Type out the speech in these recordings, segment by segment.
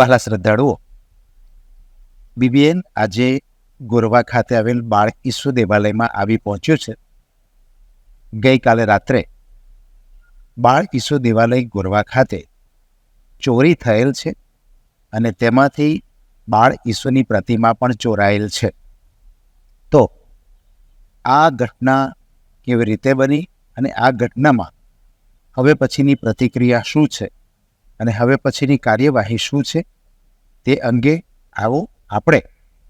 વહાલા શ્રદ્ધાળુઓ, બીબીએન આજે ગોરવા ખાતે આવેલ બાળ ઈસુ દેવાલયમાં આવી પહોંચ્યું છે. ગઈકાલે રાત્રે બાળ ઈસુ દેવાલય ગોરવા ખાતે ચોરી થયેલ છે અને તેમાંથી બાળ ઈસુની પ્રતિમા પણ ચોરાયેલ છે. તો આ ઘટના કેવી રીતે બની અને આ ઘટનામાં હવે પછીની પ્રતિક્રિયા શું છે? અને હવે પછીની કાર્યવાહી શું છે તે અંગે આવો આપણે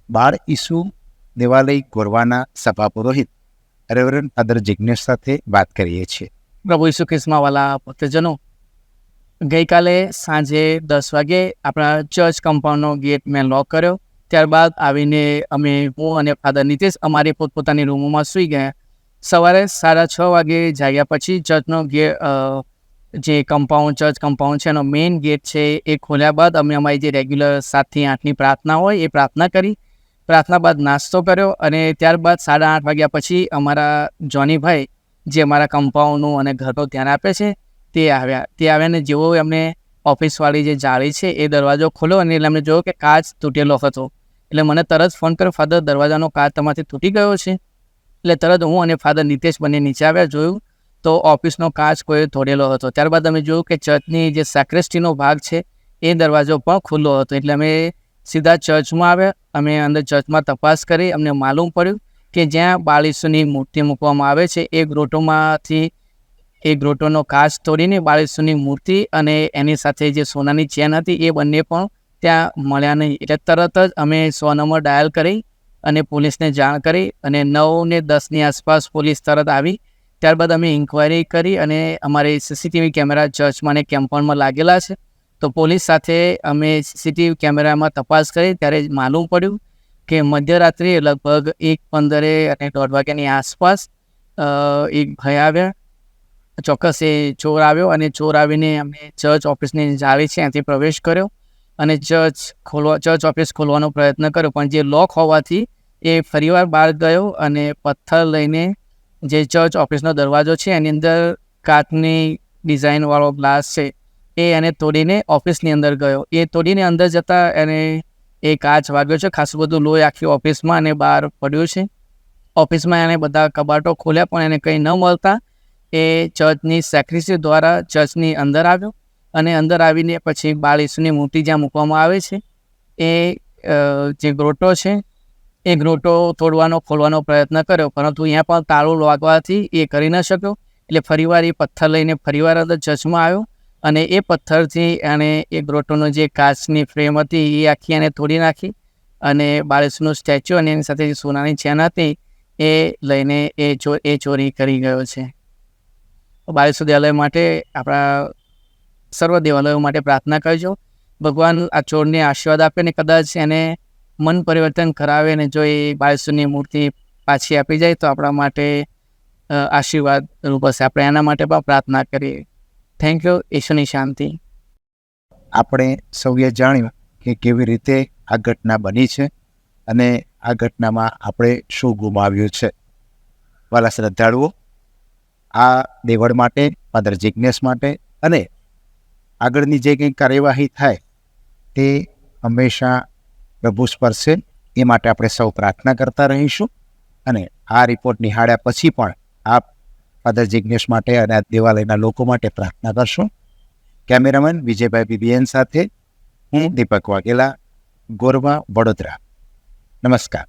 બાળ ઈસુ દેવાલય ગોરવાના સભા પુરોહિત રેવરન ફાધર જિજ્ઞેશ સાથે વાત કરીએ છીએ. પ્રભુ ઈસુ ખ્રિસ્માવાલા ભક્તજનો, ગઈકાલે સાંજે દસ વાગે આપણા ચર્ચ કમ્પાઉન્ડનો ગેટ મેં લોક કર્યો. ત્યારબાદ આવીને અમે હું અને ફાધર નીતિશ અમારી પોતપોતાની રૂમોમાં સૂઈ ગયા. સવારે સાડા છ વાગે જાગ્યા પછી ચર્ચનો ગે જે કમ્પાઉન્ડ ચર્ચ કમ્પાઉન્ડ છે, એનો મેઇન ગેટ છે, એ ખોલ્યા બાદ અમે અમારી જે રેગ્યુલર સાતથી આઠની પ્રાર્થના હોય, એ પ્રાર્થના કરી. પ્રાર્થના બાદ નાસ્તો કર્યો અને ત્યારબાદ સાડા આઠ વાગ્યા પછી અમારા જોનીભાઈ જે અમારા કમ્પાઉન્ડનું અને ઘરનું ધ્યાન આપે છે, તે આવ્યા. તે આવ્યા ને જેવો એમને ઓફિસવાળી જે જાળી છે, એ દરવાજો ખોલ્યો અને એટલે અમને જોયો કે કાચ તૂટેલો હતો. એટલે મને તરત ફોન કર્યો ફાધર દરવાજાનો કાચ તમારાથી તૂટી ગયો છે. એટલે તરત હું અને ફાધર નિતેશ બંને નીચે આવ્યા, જોયું તો ઓફિસનો કાચ કોઈ તોડેલો હતો. ત્યારબાદ અમે જોયું કે ચર્ચની જે સેક્રેસ્ટીનો ભાગ છે, એ દરવાજો પણ ખુલ્લો હતો. એટલે અમે સીધા ચર્ચમાં આવ્યા. અમે અંદર ચર્ચમાં તપાસ કરી. અમને માલુમ પડ્યું કે જ્યાં બાળીસુની મૂર્તિ મૂકવામાં આવે છે, એ ગ્રોટોમાંથી, એ ગ્રોટોનો કાચ તોડીને બાળીસુની મૂર્તિ અને એની સાથે જે સોનાની ચેન હતી, એ બંને પણ ત્યાં મળ્યા નહીં. એટલે તરત જ અમે સો નંબર ડાયલ કરી અને પોલીસને જાણ કરી અને નવ ને દસની આસપાસ પોલીસ તરત આવી ત્યારબાદ અમે ઇન્કવાયરી કરી અને અમારે સીસીટીવી કેમેરા ચર્ચમાં અને કેમ્પાઉન્ડમાં લાગેલા છે. તો પોલીસ સાથે અમે સીસીટીવી કેમેરામાં તપાસ કરી ત્યારે માલુમ પડ્યું કે મધ્યરાત્રિએ લગભગ એક પંદરે અને દોઢ વાગ્યાની આસપાસ એક ભાઈ આવ્યા. ચોક્કસ એ ચોર આવ્યો અને ચોર આવીને અમે ચર્ચ ઓફિસની જાળી છે ત્યાંથી પ્રવેશ કર્યો અને ચર્ચ ખોલવા ચર્ચ ઓફિસ ખોલવાનો પ્રયત્ન કર્યો. પણ જે લોક હોવાથી એ ફરીવાર બહાર ગયો અને પથ્થર લઈને જે ચર્ચ ઓફિસનો દરવાજો છે, એની અંદર કાચની ડિઝાઇનવાળો ગ્લાસ છે, એ એને તોડીને ઓફિસની અંદર ગયો. એ તોડીને અંદર જતાં એને એ કાચ વાગ્યો છે, ખાસું બધું લોહી આખી ઓફિસમાં અને બહાર પડ્યું છે. ઓફિસમાં એને બધા કબાટો ખોલ્યા, પણ એને કંઈ ન મળતા. એ ચર્ચની સેક્રેટરી દ્વારા ચર્ચની અંદર આવ્યો અને અંદર આવીને પછી બાળ ઈસુની મૂર્તિ જ્યાં મૂકવામાં આવે છે, એ જે ગ્રોટો છે એ ગ્રોટો તોડવાનો, ખોલવાનો પ્રયત્ન કર્યો. પરંતુ અહીંયા પણ તાળું લાગવાથી એ કરી ન શક્યો. એટલે ફરીવાર એ પથ્થર લઈને ફરીવાર અંદર ચશ્મા આવ્યો અને એ પથ્થરથી એણે એ ગ્રોટોનો જે કાચની ફ્રેમ હતી એ આખી એને તોડી નાખી અને બાળસનું સ્ટેચ્યુ અને એની સાથે જે સોનાની ચેન હતી એ લઈને એ ચો, એ ચોરી કરી ગયો છે. બાળસુ દેવાલય માટે આપણા સર્વ દેવાલયો માટે પ્રાર્થના કરજો. ભગવાન આ ચોરને આશીર્વાદ આપે ને કદાચ એને મન પરિવર્તન કરાવે અને જો એ બાળસુની મૂર્તિ પાછી આપી જાય તો આપણા માટે આશીર્વાદ રૂપ હશે. આપણે એના માટે પણ પ્રાર્થના કરીએ. થેન્ક યુ ઈશ્વરની શાંતિ. આપણે સૌએ જાણ્યું કે કેવી રીતે આ ઘટના બની છે અને આ ઘટનામાં આપણે શું ગુમાવ્યું છે. વાલા શ્રદ્ધાળુઓ, આ દેવળ માટે ફાધર જિજ્ઞેશ માટે અને આગળની જે કંઈ કાર્યવાહી થાય તે હંમેશા પ્રભુ સ્પર્શે એ માટે આપણે સૌ પ્રાર્થના કરતા રહીશું. અને આ રિપોર્ટ નિહાળ્યા પછી પણ આપ ફાધર જિજ્ઞેશ માટે અને આ દેવાલયના લોકો માટે પ્રાર્થના કરશું. કેમેરામેન વિજયભાઈ બીબીએન સાથે હું દીપક વાઘેલા, ગોરવા, વડોદરા. નમસ્કાર.